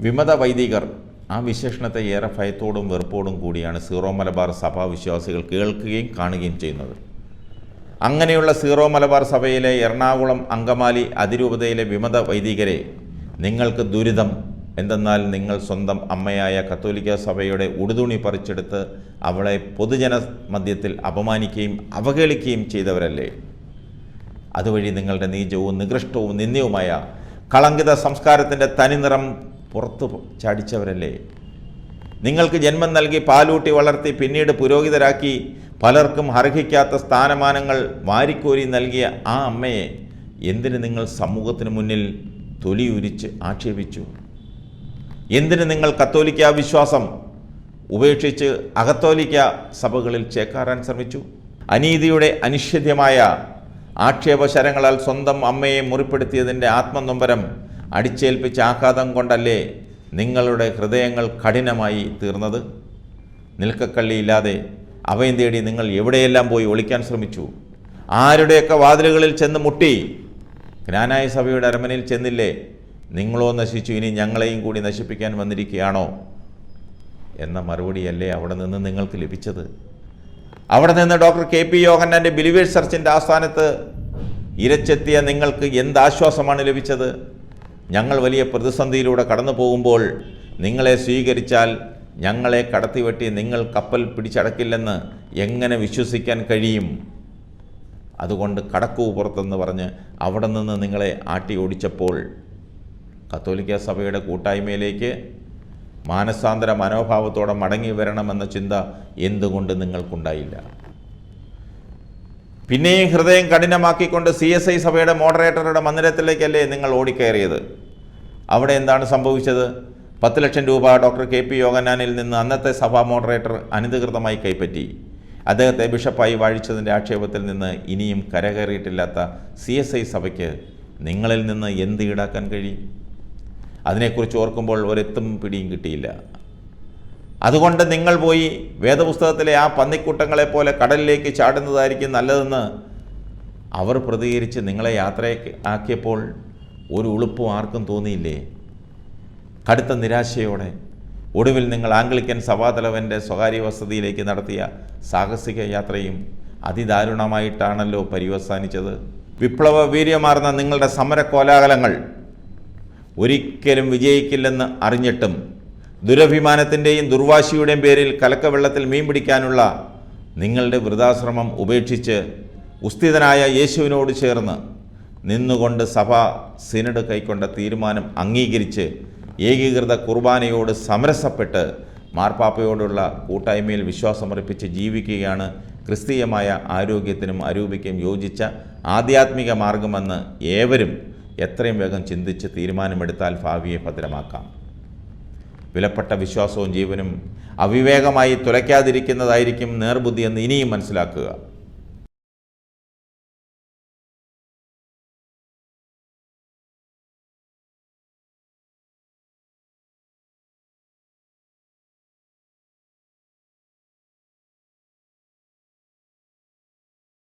വിമത വൈദികർ ആ വിശേഷണത്തെ ഏറെ ഭയത്തോടും വെറുപ്പോടും കൂടിയാണ് സീറോ മലബാർ സഭാ വിശ്വാസികൾ കേൾക്കുകയും കാണുകയും ചെയ്യുന്നത്. അങ്ങനെയുള്ള സീറോ മലബാർ സഭയിലെ എറണാകുളം അങ്കമാലി അതിരൂപതയിലെ വിമത വൈദികരെ നിങ്ങൾക്ക് ദുരിതം എന്തെന്നാൽ നിങ്ങൾ സ്വന്തം അമ്മയായ കത്തോലിക്ക സഭയുടെ ഉടുതുണി പറിച്ചെടുത്ത് അവളെ പൊതുജന മധ്യത്തിൽ അപമാനിക്കുകയും അവഹേളിക്കുകയും ചെയ്തവരല്ലേ? അതുവഴി നിങ്ങളുടെ നീചവും നികൃഷ്ടവും നിന്ദ്യവുമായ കളങ്കിത സംസ്കാരത്തിന്റെ തനിനിറം പുറത്തു ചാടിച്ചവരല്ലേ? നിങ്ങൾക്ക് ജന്മം നൽകി പാലൂട്ടി വളർത്തി പിന്നീട് പുരോഹിതരാക്കി പലർക്കും അർഹിക്കാത്ത സ്ഥാനമാനങ്ങൾ വാരിക്കോരി നൽകിയ ആ അമ്മയെ എന്തിന് നിങ്ങൾ സമൂഹത്തിന് മുന്നിൽ തൊലിയുരിച്ച് ആക്ഷേപിച്ചു? എന്തിന് നിങ്ങൾ കത്തോലിക്ക വിശ്വാസം ഉപേക്ഷിച്ച് അകത്തോലിക്ക സഭകളിൽ ചേക്കാറാൻ ശ്രമിച്ചു? അനീതിയുടെ അനിഷേധ്യമായ ആക്ഷേപശരങ്ങളാൽ സ്വന്തം അമ്മയെ മുറിപ്പെടുത്തിയതിന്റെ ആത്മനൊമ്പരം അടിച്ചേൽപ്പിച്ച ആഘാതം കൊണ്ടല്ലേ നിങ്ങളുടെ ഹൃദയങ്ങൾ കഠിനമായി തീർന്നത്? നിൽക്കക്കള്ളിയില്ലാതെ അവയും തേടി നിങ്ങൾ എവിടെയെല്ലാം പോയി ഒളിക്കാൻ ശ്രമിച്ചു? ആരുടെയൊക്കെ വാതിലുകളിൽ ചെന്ന് മുട്ടി? ജ്ഞാനായ സഭയുടെ അരമനയിൽ ചെന്നില്ലേ? നിങ്ങളോ നശിച്ചു ഇനി ഞങ്ങളെയും കൂടി നശിപ്പിക്കാൻ വന്നിരിക്കുകയാണോ? എന്ന മറുപടിയല്ലേ അവിടെ നിന്ന് നിങ്ങൾക്ക് ലഭിച്ചത്. അവിടെ നിന്ന് ഡോക്ടർ കെ പി യോഹന്നാന്റെ ബിലിവേഴ്സ് ചർച്ചിന്റെ ആസ്ഥാനത്ത് ഇരച്ചെത്തിയ നിങ്ങൾക്ക് എന്താശ്വാസമാണ് ലഭിച്ചത്? ഞങ്ങൾ വലിയ പ്രതിസന്ധിയിലൂടെ കടന്നു പോകുമ്പോൾ നിങ്ങളെ സ്വീകരിച്ചാൽ ഞങ്ങളെ കടത്തിവെട്ടി നിങ്ങൾ കപ്പൽ പിടിച്ചടക്കില്ലെന്ന് എങ്ങനെ വിശ്വസിക്കാൻ കഴിയും? അതുകൊണ്ട് കടക്കൂ പുറത്തെന്ന് പറഞ്ഞ് അവിടെ നിന്ന് നിങ്ങളെ ആട്ടി ഓടിച്ചപ്പോൾ കത്തോലിക്ക സഭയുടെ കൂട്ടായ്മയിലേക്ക് മാനസാന്തര മനോഭാവത്തോടെ മടങ്ങി വരണമെന്ന ചിന്ത എന്തുകൊണ്ട് നിങ്ങൾക്കുണ്ടായില്ല? പിന്നെയും ഹൃദയം കഠിനമാക്കിക്കൊണ്ട് സി എസ് ഐ സഭയുടെ മോഡറേറ്ററുടെ മന്ദിരത്തിലേക്കല്ലേ നിങ്ങൾ ഓടിക്കയറിയത്? അവിടെ എന്താണ് സംഭവിച്ചത്? പത്ത് ലക്ഷം രൂപ ഡോക്ടർ കെ പി യോഗനാനിൽ നിന്ന് അന്നത്തെ സഭാ മോഡറേറ്റർ അനധികൃതമായി കൈപ്പറ്റി. അദ്ദേഹത്തെ ബിഷപ്പായി വാഴിച്ചതിന്റെ ആക്ഷേപത്തിൽ നിന്ന് ഇനിയും കരകയറിയിട്ടില്ലാത്ത സി എസ് ഐ സഭയ്ക്ക് നിങ്ങളിൽ നിന്ന് എന്ത് ഈടാക്കാൻ കഴിയും? അതിനെക്കുറിച്ച് ഓർക്കുമ്പോൾ ഒരെത്തും പിടിയും കിട്ടിയില്ല. അതുകൊണ്ട് നിങ്ങൾ പോയി വേദപുസ്തകത്തിലെ ആ പന്നിക്കൂട്ടങ്ങളെ പോലെ കടലിലേക്ക് ചാടുന്നതായിരിക്കും നല്ലതെന്ന് അവർ പ്രതികരിച്ച് നിങ്ങളെ യാത്ര ആക്കിയപ്പോൾ ഒരു ഉളുപ്പും ആർക്കും തോന്നിയില്ലേ? കടുത്ത നിരാശയോടെ ഒടുവിൽ നിങ്ങൾ ആംഗ്ലിക്കൻ സഭാതലവന്റെ സ്വകാര്യ വസതിയിലേക്ക് നടത്തിയ സാഹസിക യാത്രയും അതിദാരുണമായിട്ടാണല്ലോ പര്യവസാനിച്ചത് വിപ്ലവ വീര്യമാർന്ന നിങ്ങളുടെ സമര കോലാഹലങ്ങൾ ഒരിക്കലും വിജയിക്കില്ലെന്ന് അറിഞ്ഞിട്ടും ദുരഭിമാനത്തിന്റെയും ദുർവാശിയുടെയും പേരിൽ കലക്കവെള്ളത്തിൽ മീൻ പിടിക്കാനുള്ള നിങ്ങളുടെ വൃതാശ്രമം ഉപേക്ഷിച്ച് ഉസ്ഥിതനായ യേശുവിനോട് ചേർന്ന് നിന്നുകൊണ്ട് സഭ സിനഡ് കൈക്കൊണ്ട തീരുമാനം അംഗീകരിച്ച് ഏകീകൃത കുർബാനയോട് സമരസപ്പെട്ട് മാർപ്പാപ്പയോടുള്ള കൂട്ടായ്മയിൽ വിശ്വാസമർപ്പിച്ച് ജീവിക്കുകയാണ് ക്രിസ്തീയമായ ആരോഗ്യത്തിനും അരൂപിക്കും യോജിച്ച ആധ്യാത്മിക മാർഗമെന്ന് ഏവരും എത്രയും വേഗം ചിന്തിച്ച് തീരുമാനമെടുത്താൽ ഭാവിയെ ഭദ്രമാക്കാം. വിലപ്പെട്ട വിശ്വാസവും ജീവനും അവിവേകമായി തുലയ്ക്കാതിരിക്കുന്നതായിരിക്കും നേർബുദ്ധിയെന്ന് ഇനിയും മനസ്സിലാക്കുക.